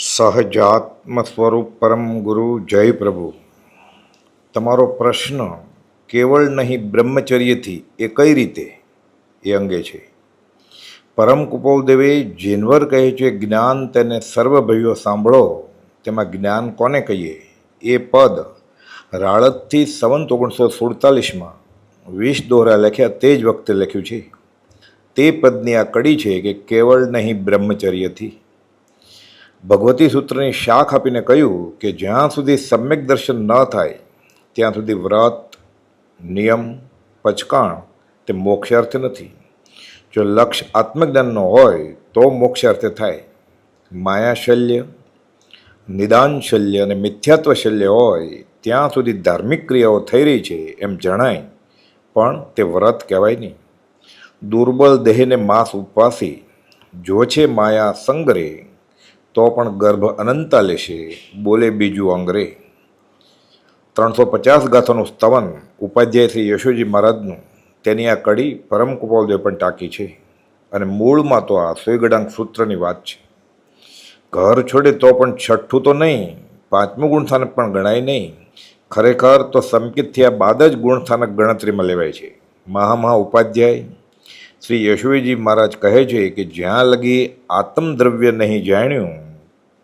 સહજાત્મ સ્વરૂપ પરમ ગુરુ જય પ્રભુ. તમારો પ્રશ્ન કેવળ નહીં બ્રહ્મચર્યથી એ કઈ રીતે? એ અંગે છે. પરમ કુપોલદેવે જેનવર કહે છે, જ્ઞાન તેને સર્વભવ્યો સાંભળો. તેમાં જ્ઞાન કોને કહીએ? એ પદ રાળતથી સંવંત ઓગણીસો સુડતાલીસમાં વીસ દોહરા લખ્યા તે જ વખતે લખ્યું છે. તે પદની આ કડી છે કે કેવળ નહીં બ્રહ્મચર્યથી. ભગવતી સૂત્રની શાખ આપીને કહ્યું કે જ્યાં સુધી સમ્યક દર્શન ન થાય, ત્યાં સુધી વ્રત, નિયમ, પચકાણ તે મોક્ષાર્થ નથી. જો લક્ષ્ય આત્મજ્ઞાનનો હોય, તો મોક્ષાર્થે થાય. માયાશલ્ય નિદાન શલ્ય અને મિથ્યાત્વ શલ્ય હોય, ત્યાં સુધી ધાર્મિક ક્રિયાઓ થઈ રહી છે એમ જણાય, પણ તે વ્રત કહેવાય નહીં. દુર્બળ દેહને માંસ ઉપવાસી જો છે માયા સંગરે તો પણ ગર્ભ અનંતા લેશે બોલે બીજું અંગરે. ત્રણસો પચાસ ગાથાનું સ્તવન ઉપાધ્યાય શ્રી યશોજી મહારાજનું. તેની આ કડી પરમ કુપાલદેવ પણ ટાંકી છે. અને મૂળમાં તો આ સુઈગડાંક સૂત્રની વાત છે. ઘર છોડે તો પણ છઠ્ઠું તો નહીં, પાંચમું ગુણસ્થાનક પણ ગણાય નહીં. ખરેખર તો સંકિત થયા બાદ જ ગુણસ્થાનક ગણતરીમાં લેવાય છે. મહામહા ઉપાધ્યાય. શ્રી યશોજી મહારાજ કહે છે કે જ્યાં લગી આત્મદ્રવ્ય નહીં જાણ્યું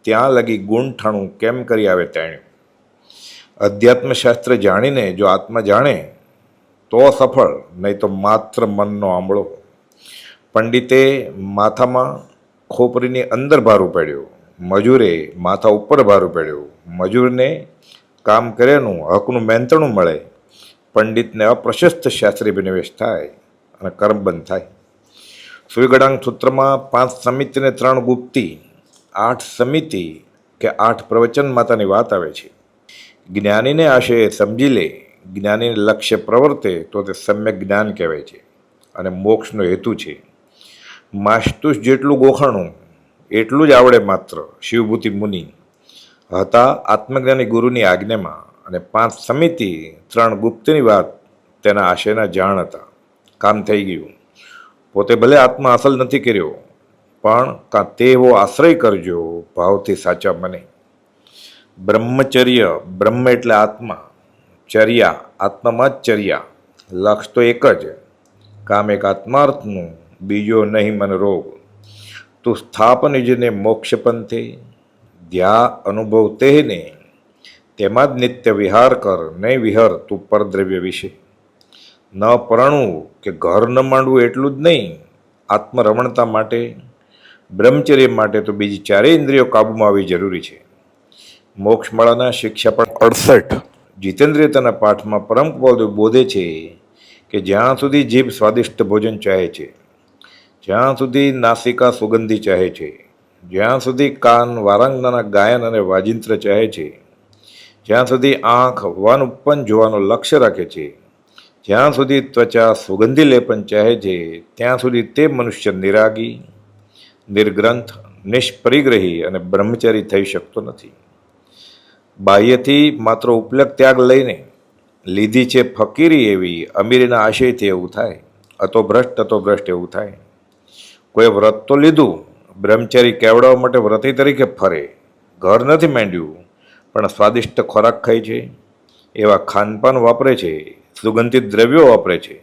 ત્યાં લગી ગુણ ઠાણું કેમ કરી આવે તેણ્યું અધ્યાત્મશાસ્ત્ર જાણીને જો આત્મા જાણે, તો સફળ, નહીં તો માત્ર મનનો આંબળો. પંડિતે માથામાં ખોપરીની અંદર ભાર ઉપાડ્યો મજૂરે માથા ઉપર ભાર ઉપાડ્યો મજૂરને કામ કર્યાનું, હકનું મહેનતણું મળે. પંડિતને અપ્રશસ્ત શાસ્ત્રી વિનિવેશ થાય અને કર્મબંધ થાય. સુવિગડાંગ સૂત્રમાં પાંચ સમિતિને ત્રણ ગુપ્તી આઠ સમિતિ કે આઠ પ્રવચન માતાની વાત આવે છે. જ્ઞાનીને આશય સમજી લે, જ્ઞાનીને લક્ષ્ય પ્રવર્તે તો તે સમ્યક જ્ઞાન કહેવાય છે અને મોક્ષનો હેતુ છે. માસ્તુષ જેટલું ગોખાણું, એટલું જ આવડે માત્ર શિવભૂતિ મુનિ. હતા આત્મજ્ઞાની ગુરુની આજ્ઞામાં અને પાંચ સમિતિ, ત્રણ ગુપ્તની વાત તેના આશયના જાણ હતા. કામ થઈ ગયું. પોતે ભલે આત્મા હાંસલ નથી કર્યો પણ કાં તેવો આશ્રય કરજો? ભાવથી સાચા મને. બ્રહ્મચર્ય, બ્રહ્મ એટલે આત્મા. ચર્યા, આત્મામાં જ ચર્યા. લક્ષ તો એક જ. કામ એક આત્માર્થનું, બીજો નહીં મન રોગ. તું સ્થાપન જને મોક્ષ પંથે ધ્યા અનુભવ તેને તેમાં જ નિત્ય વિહાર કર, નહીં વિહર તું પરદ્રવ્ય વિશે. ન પરણવું કે ઘર ન માંડવું એટલું જ નહીં. આત્મરમણતા માટે બ્રહ્મચર્ય માટે તો બીજી ચારેય ઇન્દ્રિયો કાબૂમાં આવવી જરૂરી છે. મોક્ષમાળાના શિક્ષા પણ અડસઠ. જીતેન્દ્રિયતાના પાઠમાં પરમ બોધે છે કે જ્યાં સુધી જીભ સ્વાદિષ્ટ ભોજન ચાહે છે, જ્યાં સુધી નાસિકા સુગંધી ચાહે છે, જ્યાં સુધી કાન વારાંગનાના ગાયન અને વાજિંત્ર ચાહે છે, જ્યાં સુધી આંખ વન ઉપન જોવાનું લક્ષ્ય રાખે છે, જ્યાં સુધી ત્વચા સુગંધી લેપન ચાહે છે, ત્યાં સુધી તે મનુષ્ય નિરાગી નિર્ગ્રંથ નિષ્પરિગ્રહી અને બ્રહ્મચારી થઈ શકતો નથી. બાહ્યથી માત્ર ઉપલક ત્યાગ લઈને લીધી છે ફકીરી એવી અમીરીના આશયથી એવું થાય, અતો ભ્રષ્ટ અતો ભ્રષ્ટ એવું થાય. કોઈ વ્રત તો લીધું, બ્રહ્મચારી કેવડાવવા માટે વ્રતી તરીકે ફરે, ઘર નથી માંડ્યું, પણ સ્વાદિષ્ટ ખોરાક ખાય છે, એવા ખાનપાન વાપરે છે, સુગંધિત દ્રવ્યો વાપરે છે,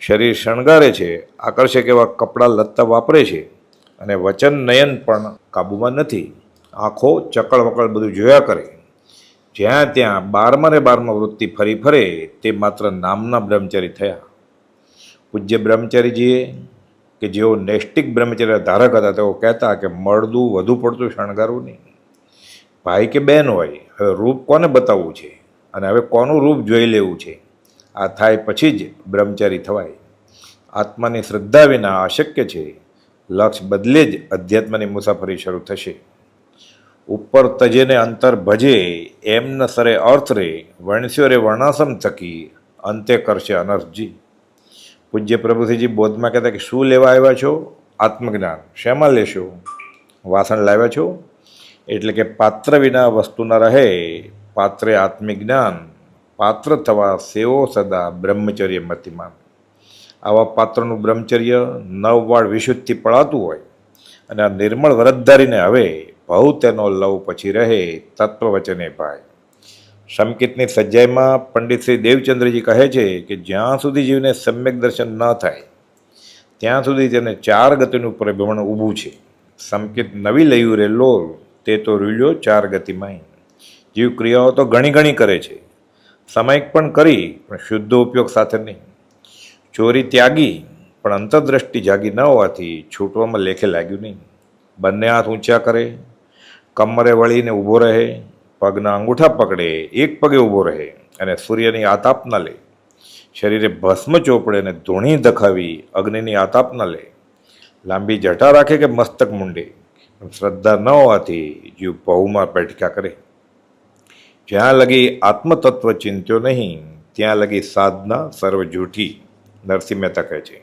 શરીર શણગારે છે, આકર્ષક એવા કપડાં લત્તા વાપરે છે અને વચન નયન પણ કાબૂમાં નથી. આંખો ચકળ વકળ બધું જોયા કરે. જ્યાં ત્યાં બારમાને બારમાં વૃત્તિ ફરી ફરે તે માત્ર નામના બ્રહ્મચારી થયા. પૂજ્ય બ્રહ્મચારીજીએ કે જેઓ નૈષ્ટિક બ્રહ્મચર્ય ધારક હતા, તેઓ કહેતા કે મળદું વધુ પડતું શણગારવું નહીં. ભાઈ કે બહેન હોય, હવે રૂપ કોને બતાવવું છે? અને હવે કોનું રૂપ જોઈ લેવું છે? આ થાય પછી જ બ્રહ્મચારી થવાય. આત્માની શ્રદ્ધા વિના અશક્ય છે. લક્ષ બદલે જ અધ્યાત્મની મુસાફરી શરૂ થશે. ઉપર તજેને અંતર ભજે, એમ ન સરે અર્થ રે, વણસ્યો રે વર્ણાસમ થકી, અંતે કરશે અનર્થજી. પૂજ્ય પ્રભુસિંહજી બોધમાં કહેતા કે, શું લેવા આવ્યા છો? આત્મજ્ઞાન. શેમાં લેશો? વાસણ લાવ્યા છો? એટલે કે પાત્ર વિના વસ્તુ ન રહે, પાત્રે આત્મિક જ્ઞાન. પાત્ર થવા સેવો સદા બ્રહ્મચર્ય મતિમાન આવા પાત્રનું બ્રહ્મચર્ય નવવાળ વિશુદ્ધથી પડાતું હોય અને આ નિર્મળ વ્રતધારીને હવે ભવ તેનો લવ પછી રહે તત્વવચને ભાઈ સમકિતની સજ્જાઈમાં પંડિત શ્રી દેવચંદ્રજી કહે છે કે જ્યાં સુધી જીવને સમ્યક દર્શન ન થાય, ત્યાં સુધી તેને ચાર ગતિનું પ્રભ્રમણ ઊભું છે. સમકિત નવી લયું રે લોલ, તે તો રૂલ્યો ચાર ગતિમાં જીવ ક્રિયાઓ તો ઘણી ઘણી કરે છે. સમયક પણ કરી, પણ શુદ્ધ ઉપયોગ સાથે નહીં. ચોરી ત્યાગી, પણ અંતરદ્રષ્ટિ જાગી ન હોવાથી છૂટવામાં લેખે લાગ્યું નહીં. બંને હાથ ઊંચા કરે, કમરે વળીને ઊભો રહે, પગના અંગૂઠા પકડે, એક પગે ઊભો રહે અને સૂર્યની આતાપ ન લે. શરીરે ભસ્મ ચોપડે અને ધૂણી દખાવી અગ્નિની આતાપ ન લે. લાંબી જટા રાખે કે મસ્તક મુંડે શ્રદ્ધા ન હોવાથી જીવ બહુમાં બેઠકા કરે. જ્યાં લગી આત્મતત્વ ચિંત્યો નહીં, ત્યાં લગી સાધના સર્વ જૂઠી નરસિંહ મહેતા કહે છે.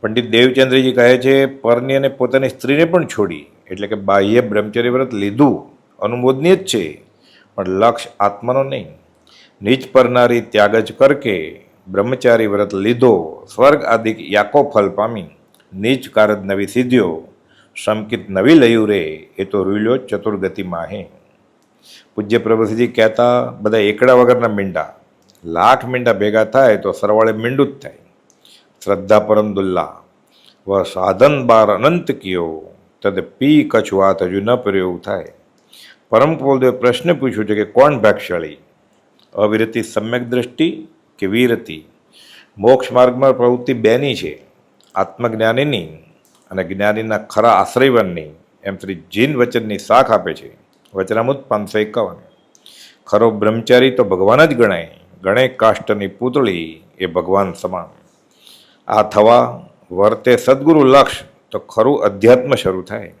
પંડિત દેવચંદ્રજી કહે છે, પરની અને પોતાની સ્ત્રીને પણ છોડી. એટલે કે બાહ્ય બ્રહ્મચર્ય વ્રત લીધું અનુમોદનીય જ છે, પણ લક્ષ્ય આત્માનો નહીં. નીચ પરનારી ત્યાગ જ કરકે બ્રહ્મચારી વ્રત લીધો, સ્વર્ગ આદિ યાકો ફલ પામી. નીચ કારજ નવી સિદ્ધિઓ સમકિત નવી લયું રે, એ તો રૂલ્યો ચતુર્ગતિમાં હે પૂજ્ય પ્રભુસિંહજી કહેતા, બધા એકડા વગરના મીંડા. લાખ મીંડા ભેગા થાય તો સરવાળે મીંડું જ થાય. શ્રદ્ધા પરમ દુલ્લા. વ સાધન બાર અનંત કિયો. તદ પી કછ વાત હજુ ન કર્યો એવું થાય. પરમ પોલદેવ પ્રશ્ન પૂછ્યો છે કે કોણ ભાગશાળી? અવિરતિ સમ્યક દ્રષ્ટિ કે વીરતિ? મોક્ષ માર્ગમાં પ્રવૃત્તિ બેની છે. આત્મજ્ઞાનીની અને જ્ઞાનીના ખરા આશ્રયવનની. એમ શ્રી જીન વચનની સાખ આપે છે. વચનામૃત પાંચસો એકાવન. ખરો બ્રહ્મચારી તો ભગવાન જ ગણાય. ગણે કાષ્ટની પૂતળી એ ભગવાન સમાન. આ થવા વર્તે સદગુરુ લક્ષ તો ખરું અધ્યાત્મ શરૂ થાય.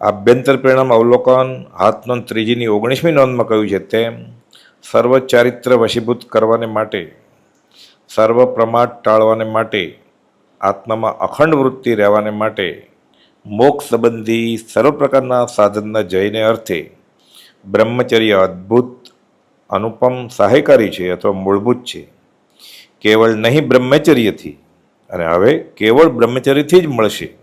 આભ્યંતર પ્રેરણામ અવલોકન, હાથનોંધ ત્રીજીની ઓગણીસમી નોંધમાં કહ્યું છે તેમ સર્વ ચારિત્ર વશીભૂત કરવાને માટે, સર્વ પ્રમાદ ટાળવાને માટે, આત્મામાં અખંડ વૃત્તિ રહેવાને માટે, મોક્ષ સંબંધી સર્વ પ્રકારના સાધનના જયને અર્થે, બ્રહ્મચર્ય અદ્ભુત, અનુપમ સહાયકારી છે અથવા મૂળભૂત છે. કેવળ નહીં બ્રહ્મચર્યથી અને હવે કેવળ બ્રહ્મચર્યથી જ મળશે.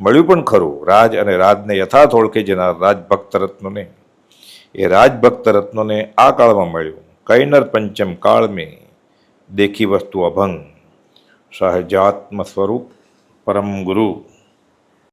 મળ્યું પણ ખરું, રાજ અને રાજને યથાર્થ ઓળખે જેના રાજભક્ત રત્નોને. એ રાજભક્ત રત્નોને આ કાળમાં મળ્યું. કૈનર પંચમ કાળ મેં દેખી વસ્તુ અભંગ. સહજાત્મ સ્વરૂપ પરમ ગુરુ.